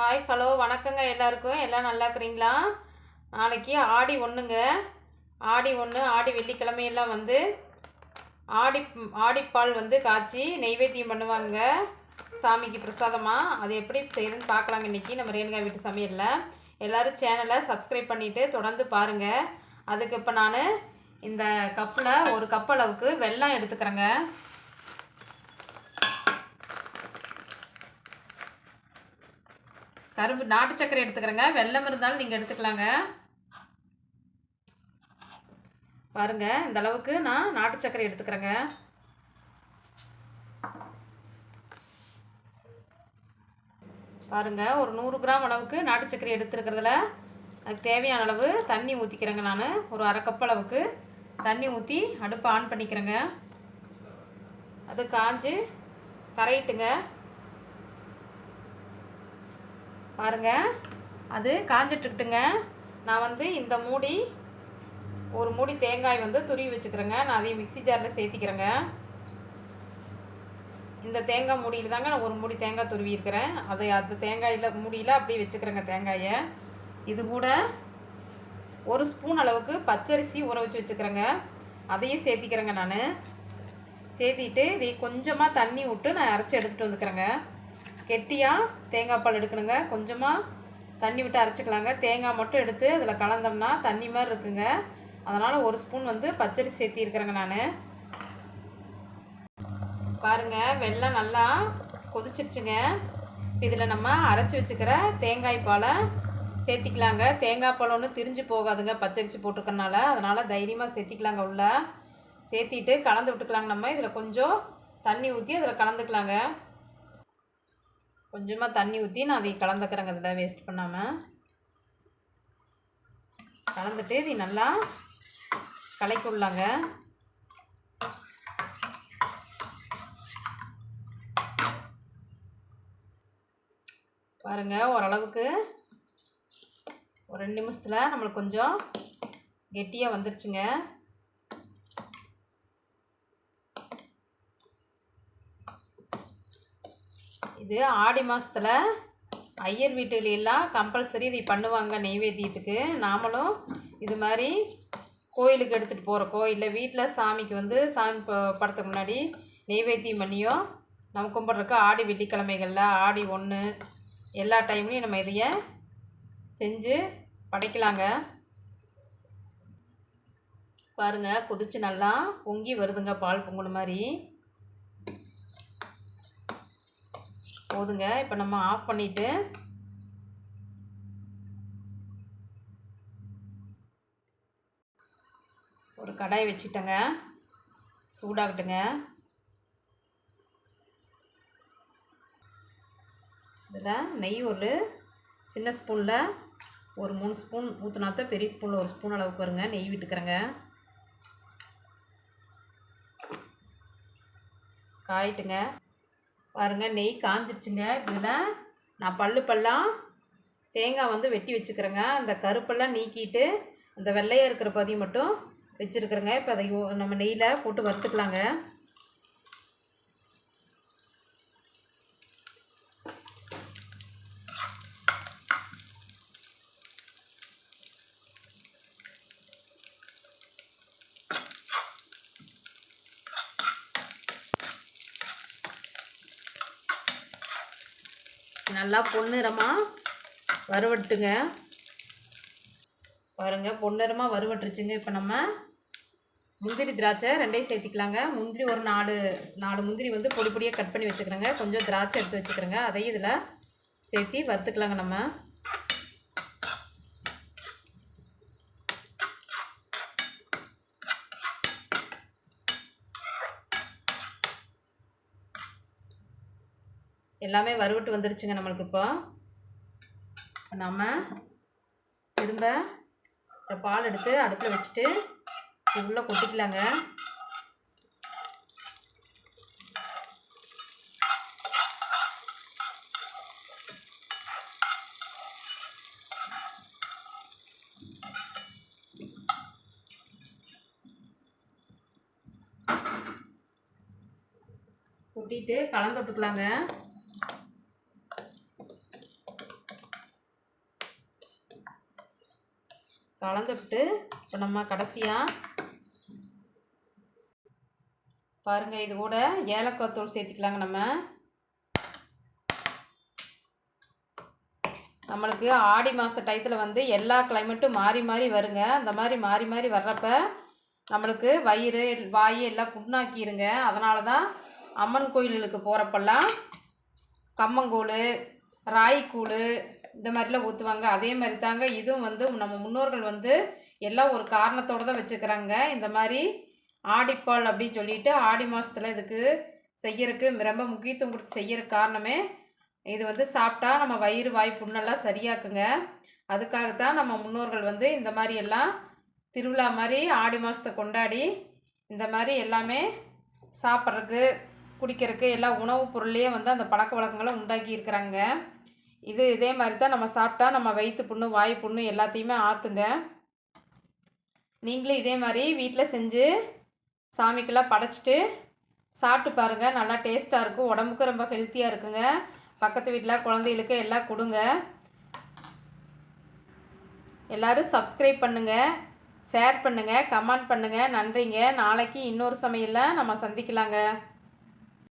Hi hello வணக்கங்க எல்லாருக்கும். எல்லாம் நல்லா இருக்கிறீங்களா? நாளைக்கு ஆடி ஒன்றுங்க ஆடி ஒன்று ஆடி வெள்ளிக்கிழமையெல்லாம் வந்து ஆடி ஆடிப்பால் வந்து காய்ச்சி நெய்வேத்தியம் பண்ணுவாங்க. சாமிக்கு பிரசாதமாக அது எப்படி செய்யுதுன்னு பார்க்கலாங்க இன்றைக்கி நம்ம ரேணுகா வீட்டு சமையலில். எல்லோரும் சேனலை சப்ஸ்கிரைப் பண்ணிவிட்டு தொடர்ந்து பாருங்கள் அதுக்கு இப்போ நான் இந்த கப்பில் ஒரு கப் அளவுக்கு வெல்லம் எடுத்துக்கிறேங்க. கரும்பு நாட்டு சர்க்கரை எடுத்துக்கிறேங்க. வெள்ளம் இருந்தாலும் நீங்கள் எடுத்துக்கலாங்க. பாருங்க இந்த அளவுக்கு நான் நாட்டு சர்க்கரை எடுத்துக்கிறேங்க. பாருங்க ஒரு நூறு கிராம் அளவுக்கு நாட்டு சர்க்கரை எடுத்துருக்கிறதுல. அதுக்கு தேவையான அளவு தண்ணி ஊற்றிக்கிறேங்க நான். ஒரு அரை கப் அளவுக்கு தண்ணி ஊற்றி அடுப்பை ஆன் பண்ணிக்கிறேங்க. அது காஞ்சு கரையிட்டுங்க. பாருங்க. அது காஞ்சிட்ருக்குட்டுங்க நான் வந்து இந்த மூடி ஒரு மூடி தேங்காய் வந்து துருவி வச்சுக்கிறேங்க. நான் அதையும் மிக்ஸி ஜாரில் சேர்த்திக்கிறேங்க. இந்த தேங்காய் மூடியில் தாங்க நான் ஒரு மூடி தேங்காய் துருவி இருக்கிறேன். அதை அந்த தேங்காயில் மூடியில் அப்படியே வச்சுக்கிறேங்க தேங்காயை. இது கூட ஒரு ஸ்பூன் அளவுக்கு பச்சரிசி ஊற வச்சு வச்சுக்கிறேங்க. அதையும் சேர்த்திக்கிறேங்க நான். சேர்த்திட்டு இதை கொஞ்சமாக தண்ணி விட்டு நான் அரைச்சி எடுத்துகிட்டு வந்துக்கிறேங்க. கெட்டியாக தேங்காய் பால் எடுக்கணுங்க. கொஞ்சமாக தண்ணி விட்டு அரைச்சிக்கலாங்க. தேங்காய் மட்டும் எடுத்து அதில் கலந்தோம்னா தண்ணி மாதிரி இருக்குங்க. அதனால் ஒரு ஸ்பூன் வந்து பச்சரிசி சேர்த்திருக்கிறேங்க நான். பாருங்கள் வெள்ளம் நல்லா கொதிச்சிருச்சுங்க. இதில் நம்ம அரைச்சி வச்சுக்கிற தேங்காய் பாலை சேர்த்திக்கலாங்க. தேங்காய் பால் ஒன்றும் திரிஞ்சு போகாதுங்க பச்சரிசி போட்டிருக்கனால அதனால் தைரியமாக சேர்த்திக்கலாங்க உள்ளே. சேர்த்திட்டு கலந்து விட்டுக்கலாங்க நம்ம. இதில் கொஞ்சம் தண்ணி ஊற்றி அதில் கலந்துக்கலாங்க. கொஞ்சமாக தண்ணி ஊற்றி நான் அதை கலந்துக்கிறேங்க. இதில் வேஸ்ட் பண்ணாமல் கலந்துட்டு இதை நல்லா கலக்கி விடலாங்க பாருங்கள் ஓரளவுக்கு ஒரு ரெண்டு நிமிஷத்தில் நம்மளுக்கு கொஞ்சம் கெட்டியாக வந்துருச்சுங்க. இது ஆடி மாதத்தில் ஐயர் வீட்டுலாம் கம்பல்சரி இதை பண்ணுவாங்க நெய்வேத்தியத்துக்கு. நாமளும் இது மாதிரி கோயிலுக்கு எடுத்துகிட்டு போகிறக்கோ இல்லை வீட்டில் சாமிக்கு வந்து சாமி படத்துக்கு முன்னாடி நெய்வேத்தியம் பண்ணியோ நம்ம கும்பிட்றக்கு ஆடி வெள்ளிக்கிழமைகளில் ஆடி ஒன்று எல்லா டைம்லேயும் நம்ம இதைய செஞ்சு படைக்கலாங்க. பாருங்கள் கொதிச்சு நல்லா பொங்கி வருதுங்க பால் பொங்கல் மாதிரி. போதுங்க. இப்போ நம்ம ஆஃப் பண்ணிவிட்டு ஒரு கடாய் வச்சுட்டேங்க. சூடாகட்டுங்க. இதில் நெய் ஒரு சின்ன ஸ்பூனில் ஒரு மூணு ஸ்பூன் ஊற்றினாத்த பெரிய ஸ்பூனில் ஒரு ஸ்பூன் அளவுக்கு வருங்க. நெய் விட்டுக்கிறேங்க. காயிட்டுங்க. பாருங்கள் நெய் காஞ்சிருச்சுங்க. இதில் நான் பல்லு பல்லாம் தேங்காய் வந்து வெட்டி வச்சுக்கிறேங்க. அந்த கருப்பெல்லாம் நீக்கிட்டு அந்த வெள்ளையாக இருக்கிற பதி மட்டும் வச்சுருக்குறேங்க. இப்போ அதை நம்ம நெய்யில் போட்டு வறுத்துக்கலாங்க. நல்லா பொன்னிறமாக வறுவட்டுங்க. பாருங்க பொன்னிறமாக வறுவட்டுருச்சுங்க. இப்போ நம்ம முந்திரி திராட்சை ரெண்டையும் சேர்த்திக்கலாங்க. முந்திரி ஒரு நாலு நாலு முந்திரி வந்து பொடி பொடியாக கட் பண்ணி வச்சுக்கிறேங்க. கொஞ்சம் திராட்சை எடுத்து வச்சுக்கிறேங்க. அதையும் இதில் சேர்த்தி வறுத்துக்கலாங்க நம்ம. எல்லாமே வறுவிட்டு வந்துருச்சுங்க நம்மளுக்கு இப்போ. நம்ம திரும்ப இந்த பால் எடுத்து அடுப்பில் வச்சுட்டு உள்ளே கொட்டிக்கலாங்க. கொட்டிட்டு கலந்து விட்டுக்கலாங்க. கலந்துட்டு இப்போ நம்ம கடைசியாக பாருங்கள் இது கூட ஏலக்காய் தூள் சேர்த்துக்கலாங்க நம்ம. நம்மளுக்கு ஆடி மாத டயத்தில் வந்து எல்லா கிளைமேட்டும் மாறி மாறி வருங்க. அந்த மாதிரி மாறி மாறி வர்றப்ப நம்மளுக்கு வயிறு வாய் எல்லாம் புண்ணாக்கிடுங்க அதனால தான் அம்மன் கோயிலுக்கு போகிறப்பெல்லாம் கம்மங்கூழ் ராய்க்கூழ் இந்த மாதிரிலாம் ஊற்றுவாங்க அதே மாதிரி தாங்க இதுவும் வந்து நம்ம முன்னோர்கள் வந்து எல்லாம் ஒரு காரணத்தோடு தான் வச்சுக்கிறாங்க. இந்த மாதிரி ஆடிப்பால் அப்படின்னு சொல்லிட்டு ஆடி மாதத்தில் இதுக்கு செய்யறதுக்கு ரொம்ப முக்கியத்துவம் கொடுத்து செய்யற காரணமே இது வந்து சாப்பிட்டா நம்ம வயிறு வாய் புண்ணெல்லாம் சரியாக்குங்க. அதுக்காகத்தான் நம்ம முன்னோர்கள் வந்து இந்த மாதிரி எல்லாம் திருவிழா மாதிரி ஆடி மாதத்தை கொண்டாடி இந்த மாதிரி எல்லாமே சாப்பிட்றதுக்கு குடிக்கிறதுக்கு எல்லா உணவுப் பொருள்லேயே வந்து அந்த பழக்க வழக்கங்களை உண்டாக்கி இருக்கிறாங்க இது இதே மாதிரி தான் நம்ம சாப்பிட்டா நம்ம வயிற்று புண்ணு வாய் புண்ணு எல்லாத்தையுமே ஆற்றுங்க நீங்களும் இதே மாதிரி வீட்டில் செஞ்சு சாமிக்கெல்லாம் படைச்சிட்டு சாப்பிட்டு பாருங்கள் நல்லா டேஸ்ட்டாக இருக்கும். உடம்புக்கு ரொம்ப ஹெல்த்தியாக இருக்குங்க. பக்கத்து வீட்டில் குழந்தைகளுக்கு எல்லாம் கொடுங்க. எல்லோரும் சப்ஸ்கிரைப் பண்ணுங்கள் ஷேர் பண்ணுங்கள் கமெண்ட் பண்ணுங்கள் நன்றிங்க. நாளைக்கு இன்னொரு சமையலில் நம்ம சந்திக்கலாங்க.